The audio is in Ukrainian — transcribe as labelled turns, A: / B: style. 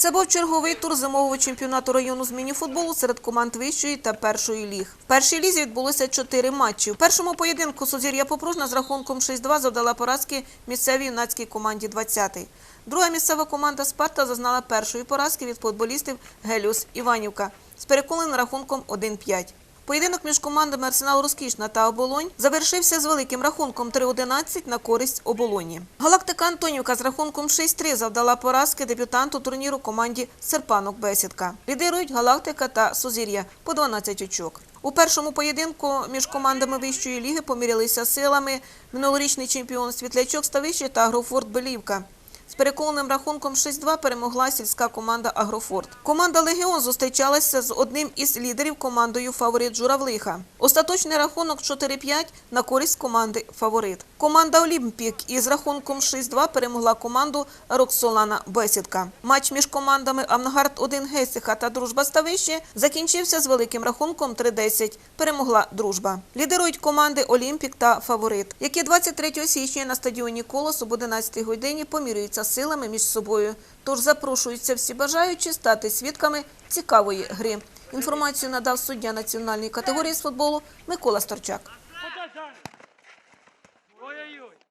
A: Це був черговий тур зимового чемпіонату району з мініфутболу серед команд вищої та першої ліг. В першій лізі відбулося чотири матчі. В першому поєдинку Сузір'я Попружна з рахунком 6-2 завдала поразки місцевій юнацькій команді 20-й. Друга місцева команда Спарта зазнала першої поразки від футболістів Геліус Іванівка з переконаним рахунком 1-5. Поєдинок між командами Арсенал Розкішна та Оболонь завершився з великим рахунком 3-11 на користь Оболоні. Галактика Антонівка з рахунком 6-3 завдала поразки дебютанту турніру команді Серпанок Бесідка. Лідирують Галактика та Сузір'я по 12 очок. У першому поєдинку між командами вищої ліги помірялися силами минулорічний чемпіон Світлячок Ставище та Агрофорт Белівка. З переконаним рахунком 6-2 перемогла сільська команда Агрофорт. Команда Легіон зустрічалася з одним із лідерів командою Фаворит Журавлиха. Остаточний рахунок 4-5 на користь команди Фаворит. Команда Олімпік із рахунком 6-2 перемогла команду Роксолана Бесідка. Матч між командами Авангард 1 Гесиха та Дружба Ставище закінчився з великим рахунком 3-10. Перемогла Дружба. Лідирують команди Олімпік та Фаворит, які 23 січня на стадіоні Колос об 11 годині помірюються силами між собою. Тож запрошуються всі бажаючі стати свідками цікавої гри. Інформацію надав суддя національної категорії з футболу Микола Сторчак.